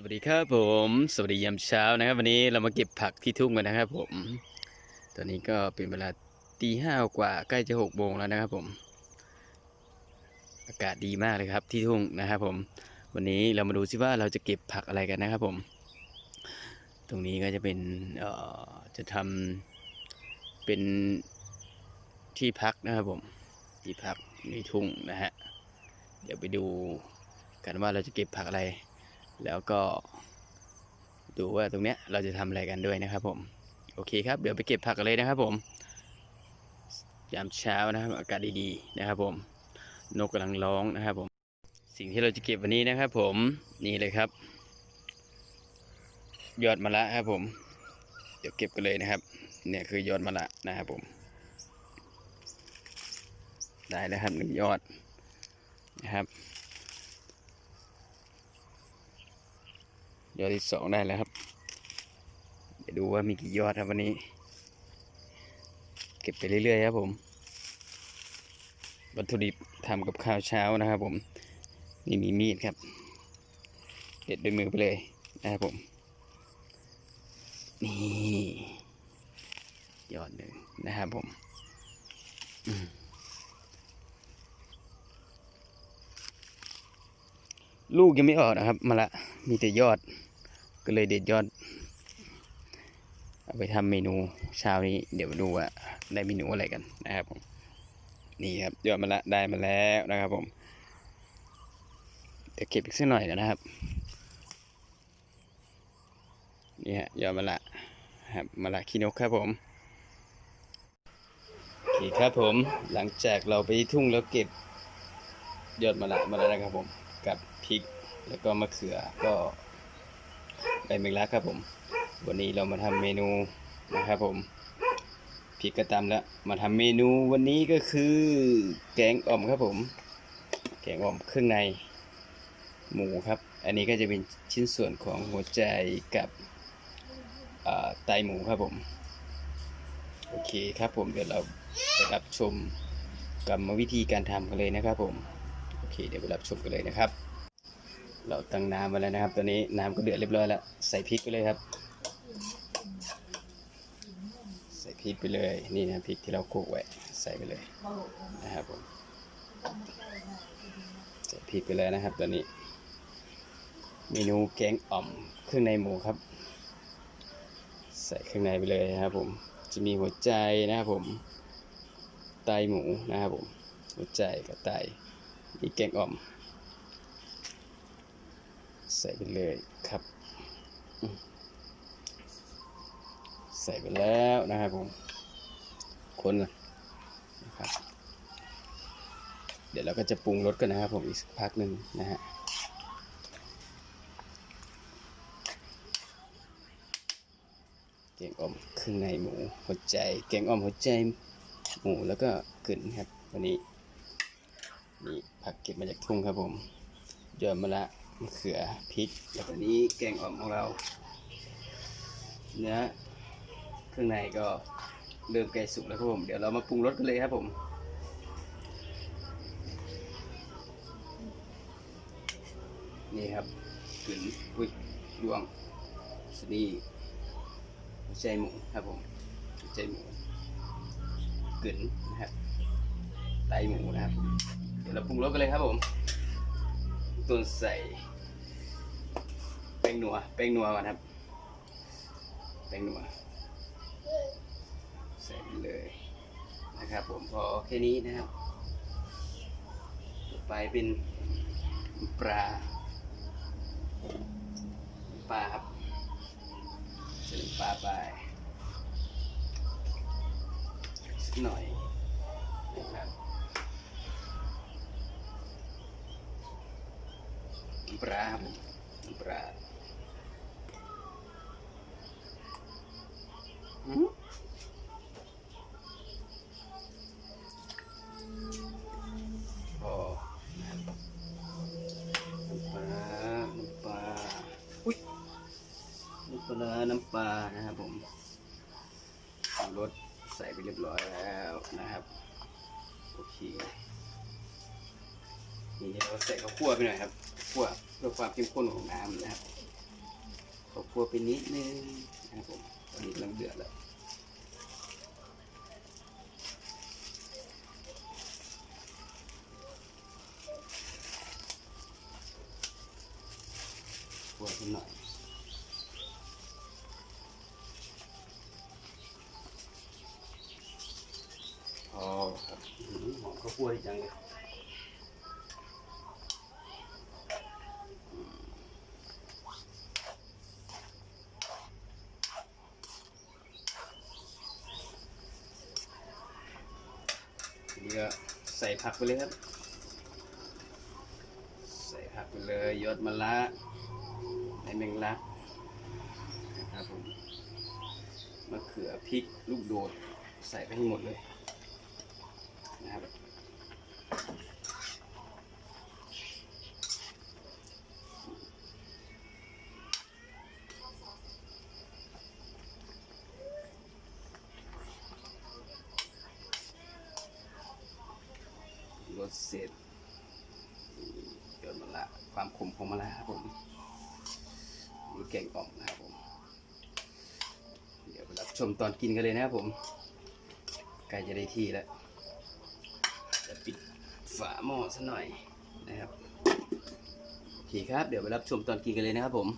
สวัสดีครับผม สวัสดียามเช้านะครับ วันนี้เรามาเก็บผักที่ทุ่งกันนะครับ ผม ตอนนี้ก็เป็นเวลาตีห้ากว่าใกล้จะหกโมงแล้วนะครับ ผม อากาศดีมากเลยครับที่ทุ่งนะครับผม วันนี้เรามาดูซิว่าเราจะเก็บผักอะไรกันนะครับ ผม ตรงนี้ก็จะเป็นเอ่อจะทำเป็นที่พักนะครับ ผม ที่พักในทุ่งนะฮะ เดี๋ยวไปดูกันว่าเราจะเก็บผักอะไร แล้วก็ดูว่าตรงเนี้ยเราจะทำอะไรกันด้วยนะครับผม โอเคครับ เดี๋ยวไปเก็บผักกันเลยนะครับผมยามเช้านะครับอากาศดีๆนะครับ ผมนกกำลังร้องนะครับผม สิ่งที่เราจะเก็บวันนี้นะครับผมนี่เลยครับ ยอดมะระครับผม เดี๋ยวเก็บกันเลยนะครับ เนี่ยคือยอดมะระนะครับผม ได้แล้วครับหนึ่งยอดนะครับ ยอดที่สองได้แล้วครับเดี๋ยวดูว่ามีกี่ยอดครับวันนี้ เก็บไปเรื่อยๆครับผม วัตถุดิบทำกับข้าวเช้านะครับผมนี่มีมีดครับ เด็ดด้วยมือไปเลยนะครับผม นี่ ยอดหนึ่งนะครับผมลูกยังไม่ออกนะครับ มาละ มีแต่ยอด ก็เลยเด็ดยอด เอาไปทำเมนูเช้านี้ เดี๋ยวดูว่าได้เมนูอะไรกันนะครับผมนี่ครับยอดมาละได้มาแล้วนะครับผมเดี๋ยวเก็บอีกสักหน่อยนะครับนี่ฮะยอดมะละครับมะละขี้นกครับผมโอเคครับผมหลังจากเราไปทุ่งแล้วเก็บยอดมะละมาแล้วนะครับผมกับพริกแล้วก็มะเขือก็ ใบเมงลักครับผม วันนี้เรามาทำเมนูนะครับผมพริกกระตำแล้ว มาทำเมนูวันนี้ก็คือ แกงอ่อมครับผม แกงอ่อมเครื่องใน หมูครับ อันนี้ก็จะเป็นชิ้นส่วนของหัวใจกับไตหมูครับผม โอเคครับผมเดี๋ยวเราไปรับชมกรรมวิธีการทำกันเลยนะครับผม โอเคเดี๋ยวไปรับชมกันเลยนะครับ เราตั้งน้ำมาแล้วนะครับตอนนี้น้ำก็เดือดเรียบร้อยแล้ว ใส่พริกไปเลยครับ ใส่พริกไปเลยนี่นะพริกที่เราโขลกไว้ใส่ไปเลยนะครับผมใส่พริกไปเลยนะครับตอนนี้ เมนูแกงอ่อมเครื่องในหมูครับ ใส่เครื่องในไปเลยนะครับ ผมจะมีหัวใจนะครับผมไตหมูนะครับผมหัวใจกับไตมีแกงอ่อม ใส่ไปเลยครับ ใส่ไปแล้วนะครับผมคนนะครับ เดี๋ยวเราก็จะปรุงรสกันนะครับผมอีกสักพักหนึ่งนะฮะแกงอ่อมเครื่องในหมูหัวใจแกงอ่อมหัวใจหมูแล้วก็กึ่นครับวันนี้นี่ผักเก็บมาจากทุ่งครับผมยอดมะระ มะเขือพริกแล้วก็นี้แกงอ่อมของเรา เนื้อเครื่องในก็เริ่มใกล้สุกแล้วครับผม เดี๋ยวเรามาปรุงรสกันเลยครับผมนี่ครับกึ่นอุ้ยดวงสนีใจหมูครับผมใจหมูกึ๋นนะครับไตหมูนะครับ เดี๋ยวเราปรุงรสกันเลยครับผม ต้นใส่แป้งนัวแป้งนัวก่อนครับแป้งนัวใส่ไปเลยนะครับ ผมพอแค่นี้นะครับต่อไปเป็นปลาปลาครับใส่น้ำปลาไปสักหน่อยนะครับน้ำ ปลาครับผมปลาหืมพอนะครับน้ำปลาน้ำปลาอุ้ยน้ำปลาน้ำปลานะครับผมรสใส่ไปเรียบร้อยแล้วนะครับ โอเค นี่เราใส่ข้าวคั่วไปหน่อยครับ คั่วเพื่อความเข้มข้นของน้ำนะครับข้าวคั่วไปนิดนึงนะครับผมตอนนี้กำลังเดือดแล้วคั่วนิดหน่อยพอครับอื้อหือหอมข้าวคั่วดีจังเลย ก็ใส่ผักไปเลยครับ ใส่ผักไปเลยยอดมะระในเมงลักนะครับผมมะเขือพริกลูกโดด ใส่ไปให้หมดเลยนะครับ เสร็จยอดมะระความขมของมะระครับผมนี่แกงอ่อมนะครับผม เดี๋ยวไปรับชมตอนกินกันเลยนะครับผมใกล้จะได้ที่แล้ว จะปิดฝาหม้อซะหน่อยนะครับโอเคครับ เดี๋ยวไปรับชมตอนกินกันเลยนะครับผม